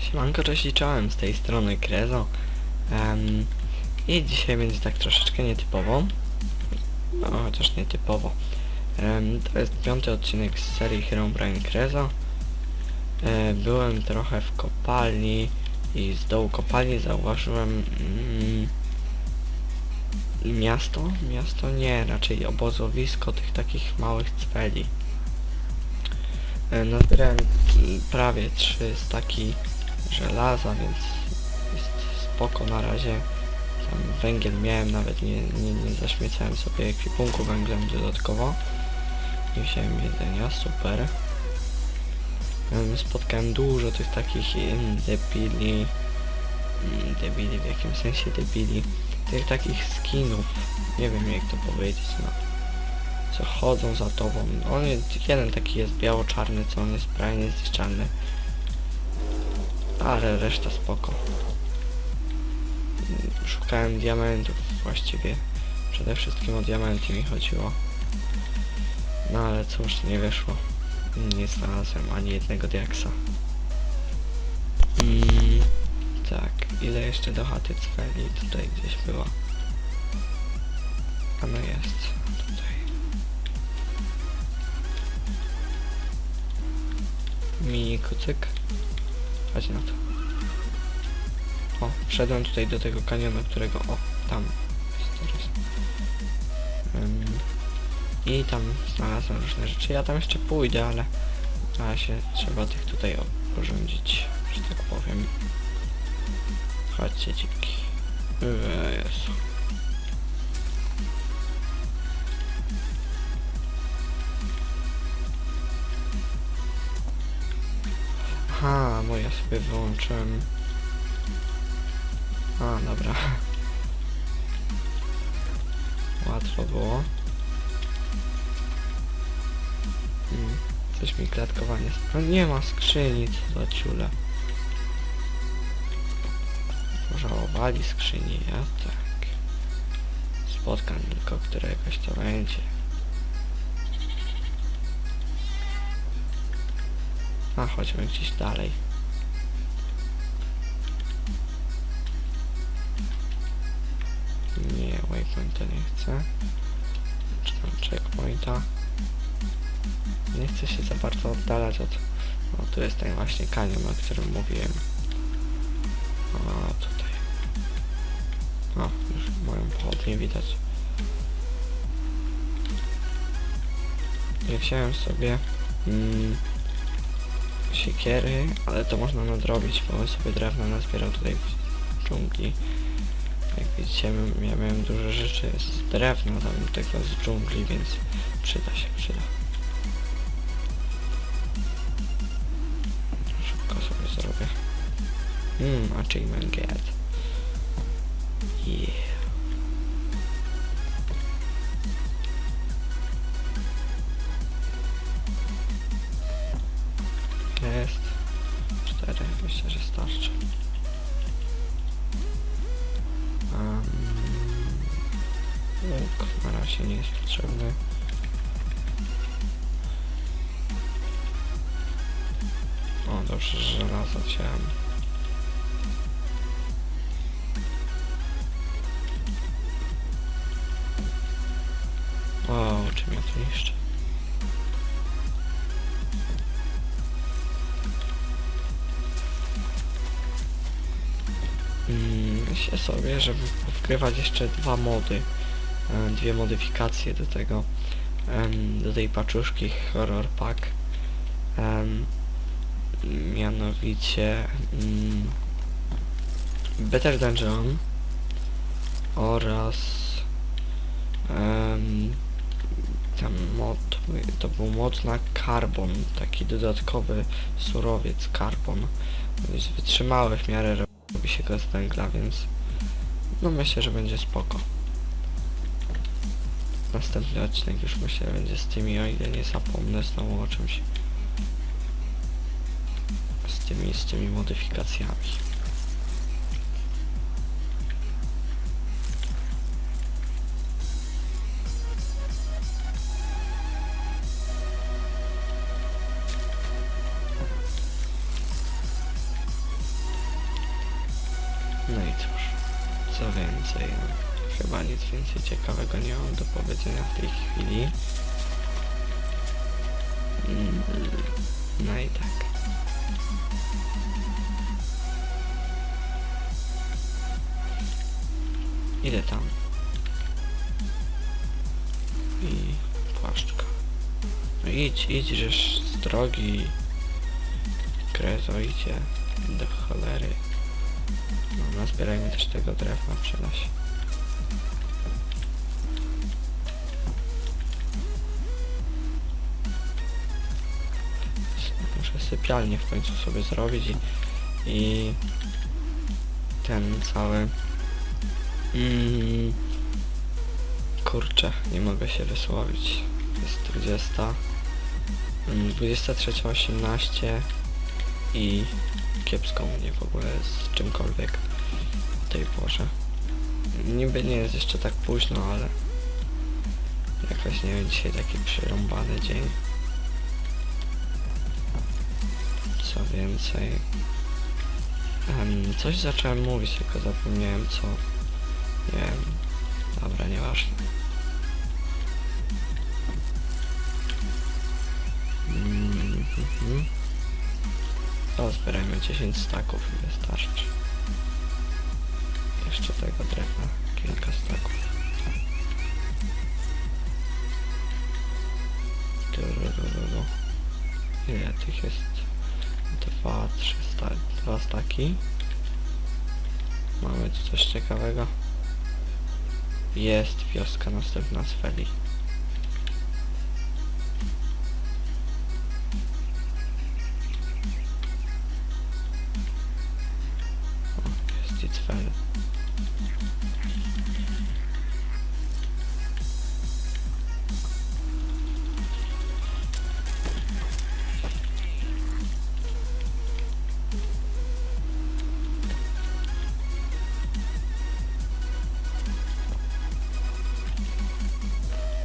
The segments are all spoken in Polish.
Siemanko, cześć i czołem, z tej strony Krezo. Em, I dzisiaj będzie tak troszeczkę nietypowo. No, chociaż nietypowo. Em, to jest piąty odcinek z serii Herobrine Krezo. E, byłem trochę w kopalni i z dołu kopalni zauważyłem mm, miasto? Miasto nie, raczej obozowisko tych takich małych cweli. E, Nazbierałem prawie trzy staki żelaza, więc jest spoko na razie. Tam węgiel miałem, nawet nie, nie, nie zaśmiecałem sobie ekwipunku węglem dodatkowo. Nie wziąłem jedzenia, super. Em, Spotkałem dużo tych takich em, debili, em, debili w jakim sensie debili, tych takich skinów, nie wiem jak to powiedzieć, no. Co chodzą za tobą. On jest, jeden taki jest biało-czarny, co on jest prawie niezniszczalny. Ale reszta spoko. Szukałem diamentów właściwie. Przede wszystkim o diamenty mi chodziło. No ale cóż, nie wyszło. Nie znalazłem ani jednego diaksa. Mm, tak, ile jeszcze do chaty cweli? Tutaj gdzieś była. A no jest, tutaj. Mini kucyk. Chodź na to. O, wszedłem tutaj do tego kanionu, którego... O, tam jest teraz. Ym, I tam znalazłem różne rzeczy. Ja tam jeszcze pójdę, ale na razie trzeba tych tutaj porządzić, że tak powiem. Chodźcie, dziki. Eee, Jezu. Aha, bo ja sobie wyłączyłem a, dobra. Łatwo było. Hmm, coś mi klatkowanie... No nie ma skrzyni, co za ciule. Pożałowali skrzyni, ja tak. Spotkam tylko któregoś, to będzie. A, chodźmy gdzieś dalej. Nie, waypointa nie chcę. Czy tam checkpointa. Nie chcę się za bardzo oddalać od... O, tu jest ten właśnie kanion, o którym mówiłem. O, tutaj. O, już moją pochodnię widać. I wziąłem sobie mm, siekiery, ale to można nadrobić, bo sobie drewno nazbierał tutaj w dżungli. Jak widzicie, ja miałem dużo rzeczy z drewna tam tego z dżungli, więc przyda się, przyda. Szybko sobie zrobię. Mmm, achievement get. Yeah. O, czym ja tu jeszcze? Mm, Myślę sobie, żeby wgrywać jeszcze dwa mody, e, dwie modyfikacje do tego, do tej paczuszki Horror Pack. Mianowicie mm, Better Dungeon oraz tam mod, to był mod na carbon, taki dodatkowy surowiec carbon. Jest wytrzymały w miarę robi się go z węgla, więc no myślę, że będzie spoko. Następny odcinek już myślę będzie z tymi, o ile nie zapomnę znowu o czymś. Z tymi, z tymi modyfikacjami. No i cóż, co więcej, no, chyba nic więcej ciekawego nie mam do powiedzenia w tej chwili. Mm, No i tak. Idę tam. I płaszczka. No idź, idź, żeż z drogi. Krezo idzie do cholery. No, nazbierajmy też tego drewna się. Muszę sypialnię w końcu sobie zrobić i, i ten cały mm, kurczę, nie mogę się wysłowić. Jest 20 mm, 23.18 i kiepsko mnie w ogóle z czymkolwiek o tej porze. Niby nie jest jeszcze tak późno, ale jakoś nie wiem, dzisiaj taki przyrąbany dzień. Co więcej. Em, coś zacząłem mówić, tylko zapomniałem co. Nie wiem. Dobra, nieważne. Mm, To zbierajmy 10 staków i wystarczy. Jeszcze tego drewna, kilka staków. Ile tych jest? Dwa, trzy sta dwa staki. Mamy tu coś ciekawego. Jest wioska następna z Feli.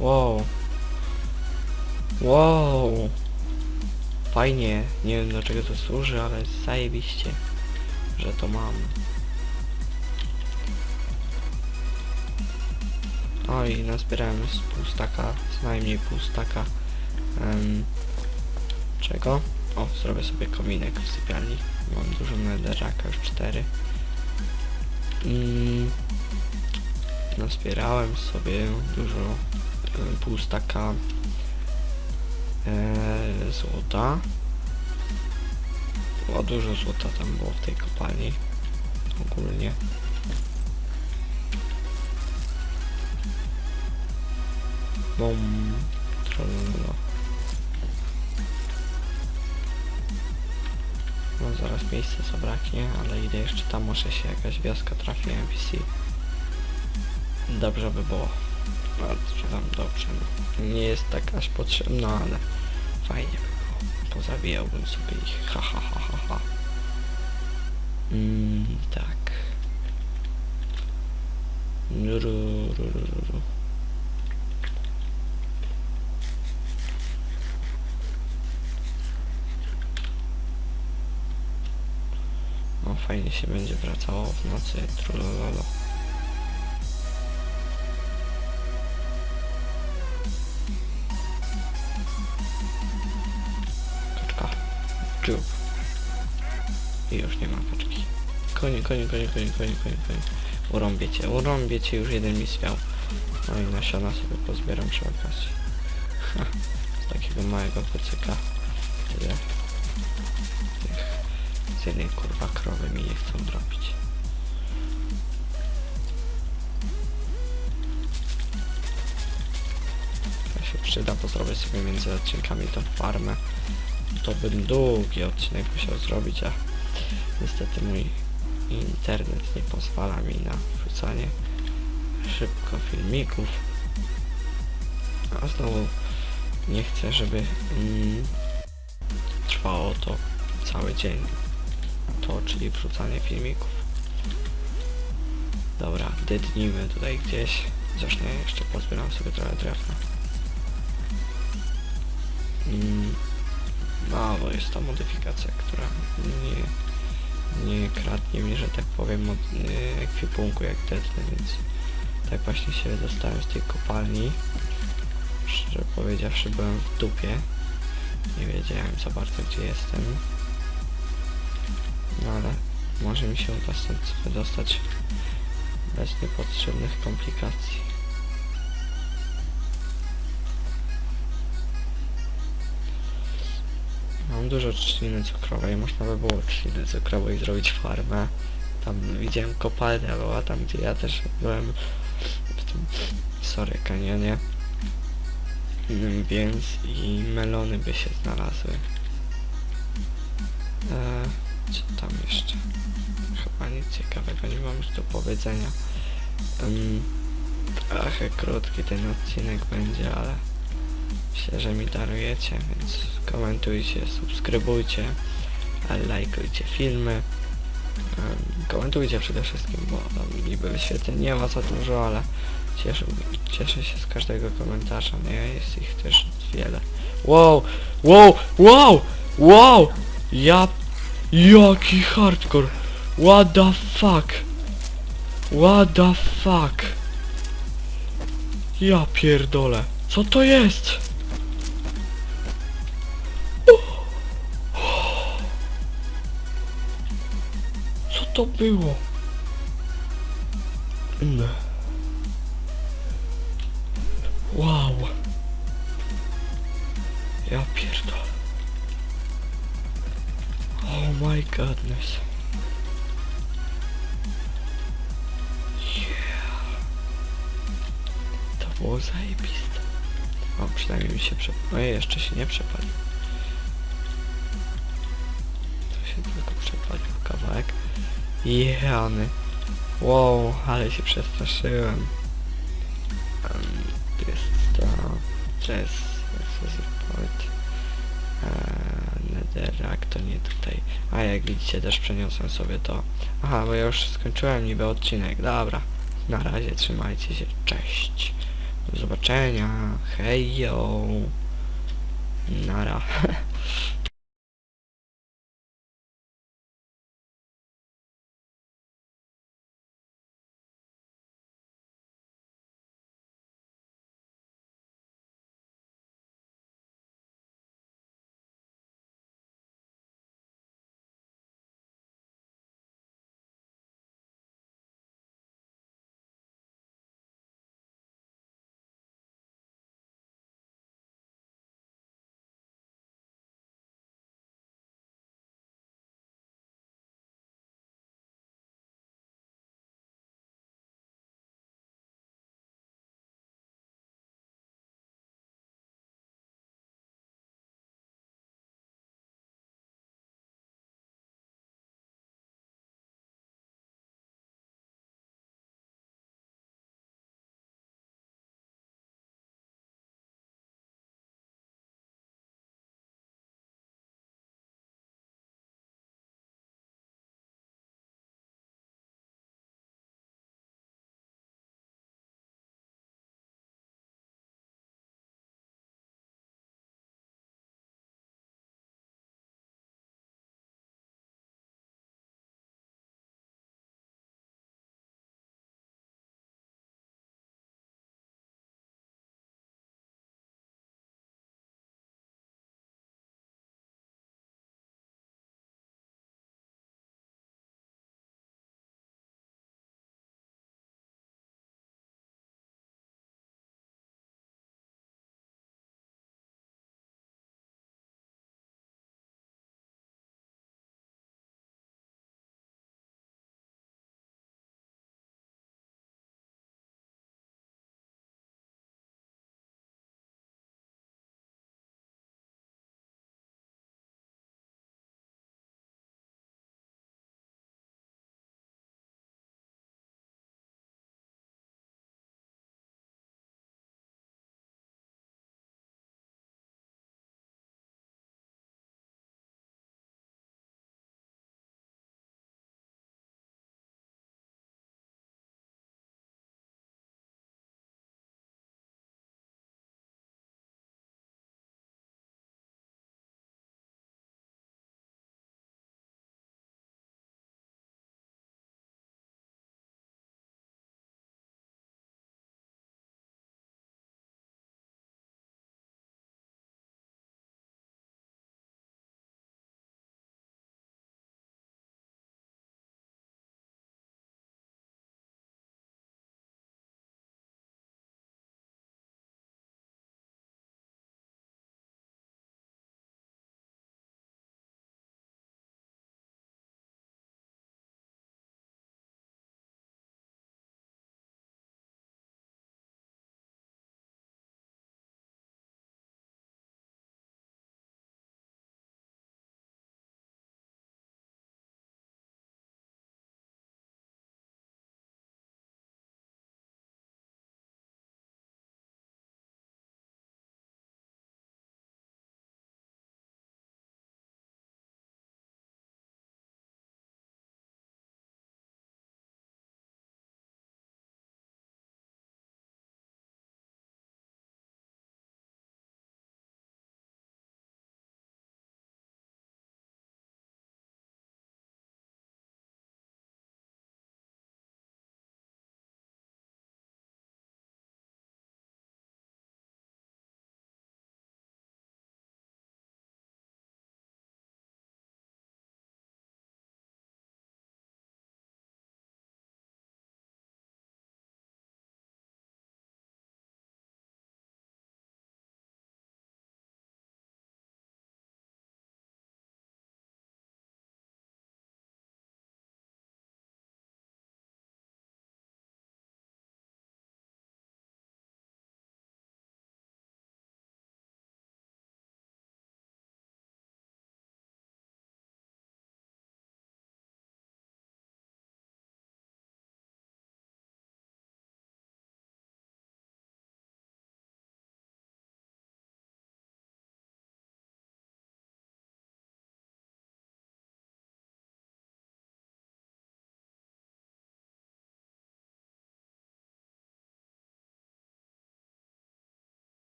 Wow. Wow. Fajnie. Nie wiem do czego to służy, ale zajebiście, że to mam. O i nazbierałem z pół staka, co najmniej pół staka. em, czego? O, zrobię sobie kominek w sypialni. Mam dużo netherraka, już cztery. Mm, nazbierałem sobie dużo pół staka e, złota. O, dużo złota tam było w tej kopalni. Ogólnie. Bum. Trololo. No zaraz miejsce zabraknie, ale idę jeszcze tam, może się jakaś wioska trafi NPC. Dobrze by było. No, czy tam dobrze, no. Nie jest tak aż potrzebna, ale fajnie by było. Pozabijałbym sobie ich. Ha ha ha ha ha. Mm, tak. Ru, ru, ru, ru, ru. O, fajnie się będzie wracało w nocy. Trulololo. I już nie ma kaczki. Konie, konie, konie, konie, konie, konie, konie. Urąbię cię, urąbię cię, już jeden mi spiał. No i nasiona sobie pozbieram przy okazji. Z takiego małego kocyka. Tyle. Z jednej kurwa krowy mi nie chcą drobić. Się przyda, bo zrobię sobie między odcinkami tą farmę. To bym długi odcinek musiał zrobić, a niestety mój internet nie pozwala mi na wrzucanie szybko filmików. A znowu nie chcę, żeby mm, trwało to cały dzień. To, czyli wrzucanie filmików. Dobra, dydnijmy tutaj gdzieś. Zresztą jeszcze pozbieram sobie trochę drewna. Mm, no, bo jest ta modyfikacja, która nie, nie kradnie mi, że tak powiem, od y, ekwipunku jak tetny, więc tak właśnie się dostałem z tej kopalni. Szczerze powiedziawszy byłem w dupie. Nie wiedziałem za bardzo gdzie jestem. No ale może mi się uda stąd wydostać bez niepotrzebnych komplikacji. Dużo trzciny cukrowej, można by było trzciny cukrowej zrobić farmę. Tam widziałem kopalnia była tam gdzie ja też byłem w tym sorry kanionie. Mm, Więc i melony by się znalazły. Eee, co tam jeszcze? Chyba nic ciekawego nie mam już do powiedzenia. Um, trochę krótki ten odcinek będzie, ale myślę, że mi darujecie, więc komentujcie, subskrybujcie, lajkujcie filmy. Komentujcie przede wszystkim, bo tam niby wyświetleń nie ma za dużo, ale cieszę, cieszę się z każdego komentarza, nie? Jest ich też wiele. Wow! Wow! Wow! Wow! Ja... Jaki hardcore! What the fuck? What the fuck? Ja pierdolę. Co to jest? To było? Wow. Ja pierdolę. Oh my godness. Yeah. To było zajebiste. O, przynajmniej mi się przepalił. No jeszcze się nie przepalił. Jany. Wow, ale się przestraszyłem. Um, jest to... Chess, Point. Eee, Netherrack to nie tutaj. A jak widzicie też przeniosłem sobie to. Aha, bo ja już skończyłem niby odcinek. Dobra. Na razie trzymajcie się. Cześć. Do zobaczenia. Hejo. Nara.